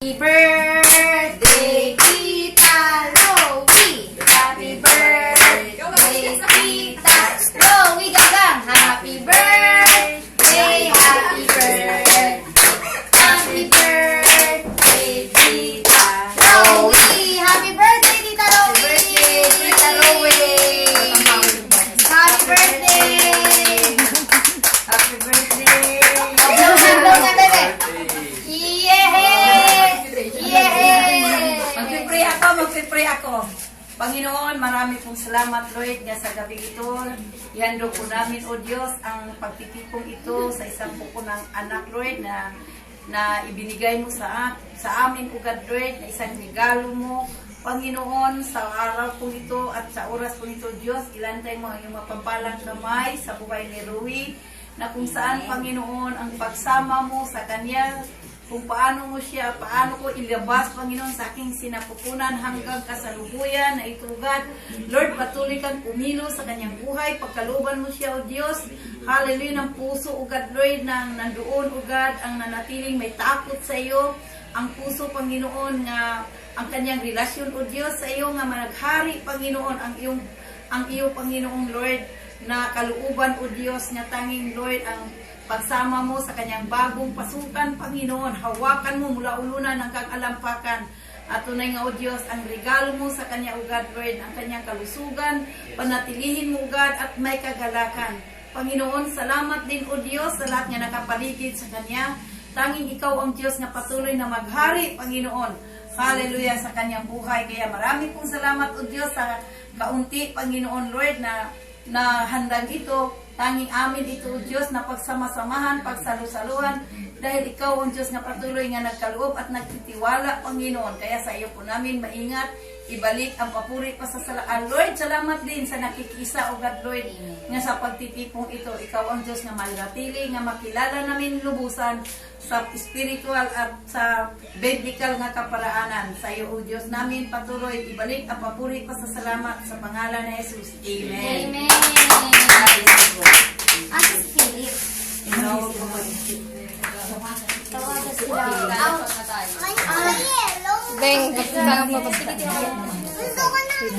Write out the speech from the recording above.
一分。Panginoon, marami pong salamat, Lord, nga sa gabi ito. Ihando po namin, O Diyos, ang pagtitipong ito sa isang puko ng anak, Lord, na na ibinigay mo sa sa amin, ugad, Lord, na isang regalo mo. Panginoon, sa araw po ito at sa oras po ito, Diyos, ilantay mo ang iyong mapapalang kamay sa buhay ni Rui, na kung saan, Panginoon, ang pagsama mo sa kanya, kung paano mo siya, paano ko ilabas, Panginoon, sa aking sinapupunan hanggang kasalukuyan na itugad. Lord, patuloy kang umilo sa kanyang buhay, pagkaluban mo siya, O Diyos. Hallelujah, ng puso, ugad, Lord, nang nandoon, ugad, ang nanatiling may takot sa iyo. Ang puso, Panginoon, nga ang kanyang relasyon, O Diyos, sa iyo, nga managhari, Panginoon, ang iyong, ang iyo, Panginoong Lord, na kaluuban, O Diyos, nga tanging, Lord, ang pagsama mo sa kanyang bagong pasukan, Panginoon. Hawakan mo mula ulunan hanggang alampakan. At tunay nga, O Diyos, ang regalo mo sa kanya, ugad, Lord, ang kanyang kalusugan, panatilihin mo, ugad, at may kagalakan. Panginoon, salamat din, O Diyos, sa lahat nga nakapaligid sa kanya. Tanging ikaw ang Diyos nga patuloy na maghari, Panginoon. Hallelujah sa kanyang buhay. Kaya marami pong salamat, O Diyos, sa kaunti, Panginoon, Lord, na na handang ito, tanging amin ito, O Diyos, na pagsama-samahan, pagsalusaluhan, dahil ikaw ang Diyos na patuloy nga nagkaloob at nagtitiwala, Panginoon. Kaya sa iyo po namin maingat, ibalik ang papuri pa sa salaan. Lord, salamat din sa nakikisa, O God, Lord, nga sa pagtitipong ito, ikaw ang Diyos nga malatili, nga makilala namin lubusan sa spiritual at sa biblical nga kaparaanan. Sa iyo, O Diyos namin, patuloy, ibalik ang papuri pa sa salamat sa pangalan ni Jesus. Amen. Amen! Asa si Philip? Tinawag ko mo. Tawagan sila. Ang... Ang... Beng, basta mo basta.